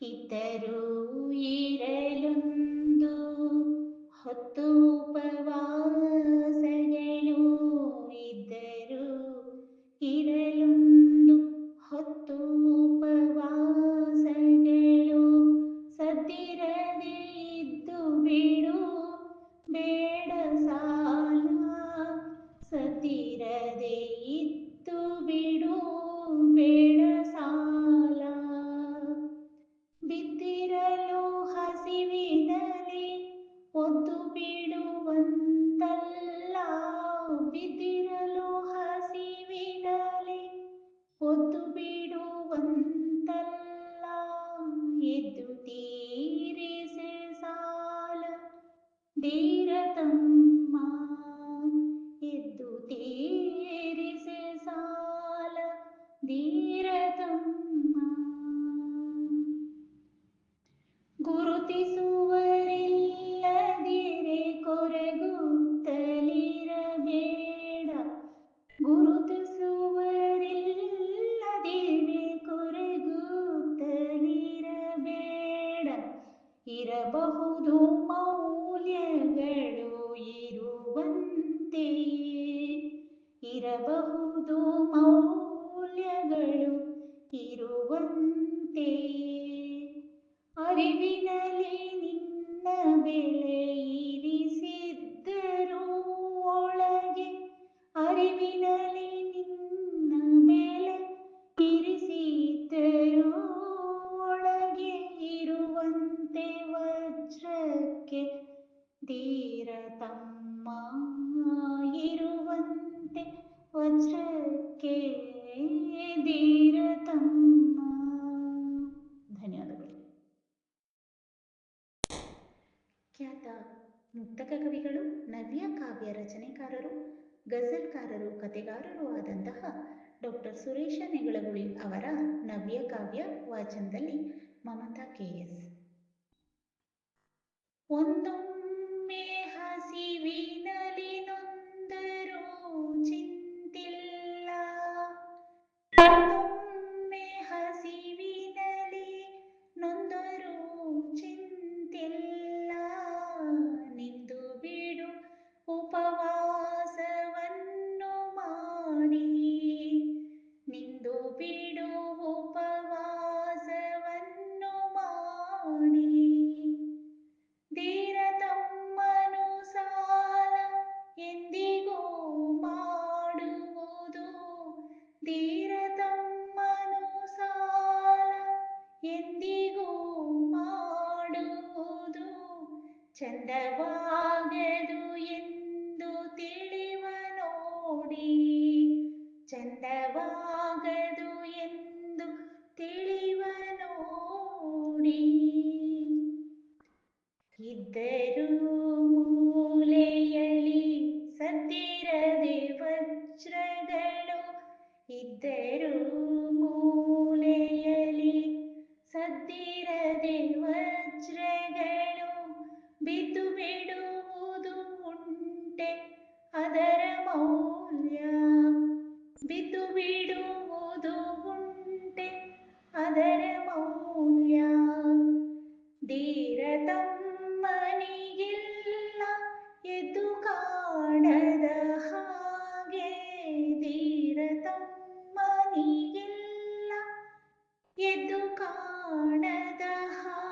ಇದ್ದರೂ ಇರಲೊಂದು ಹೊತ್ತು ಉಪವಾಸಗಳು ಬಿಡುವಂತಲ್ಲ ಎದ್ದು ತೀರಿಸೆ ಸಾಲ ಧೀರತಮ್ಮ ಇರಬಹುದು ಮೌಲ್ಯಗಳು ಇರುವಂತೆಯೇ? ಇರಬಹುದು ಮೌಲ್ಯಗಳು ಇರುವಂತೆಯೇ? ಅರಿವಿನಲ್ಲಿ ನಿನ್ನ ಬೆಲೆ ಧನ್ಯವಾದಗಳು. ಖ್ಯಾತ ಮುಕ್ತಕ ಕವಿಗಳು ನವ್ಯ ಕಾವ್ಯ ರಚನೆಕಾರರು, ಗಜಲ್ಕಾರರು, ಕಥೆಗಾರರು ಆದಂತಹ ಡಾಕ್ಟರ್ ಸುರೇಶ ನೆಗಳಗುಳಿ ಅವರ ನವ್ಯ ಕಾವ್ಯ ವಾಚನದಲ್ಲಿ ಮಮತಾ ಕೆ ಎಸ್. ಒಂದೊಮ್ಮೆ ಚಂದವಾಗದು ಎಂದು ತಿಳಿವ ನೋಡಿ ಚಂದವಾಗದು ಎಂದು ತಿಳಿವ ನೋಡಿ ಇದ್ದರೂ ಮೌಲ್ಯ ಬಿದ್ದು ಬಿಡುವುದು ಉಂಟೆ ಅದರ ಮೌಲ್ಯ ಧೀರ ತಮ್ಮನಿಗಿಲ್ಲ ಎದ್ದು ಕಾಣದ ಹಾಗೆ ಧೀರ ತಮ್ಮನಿಗಿಲ್ಲ ಎದ್ದು ಕಾಣದ ಹಾಗೆ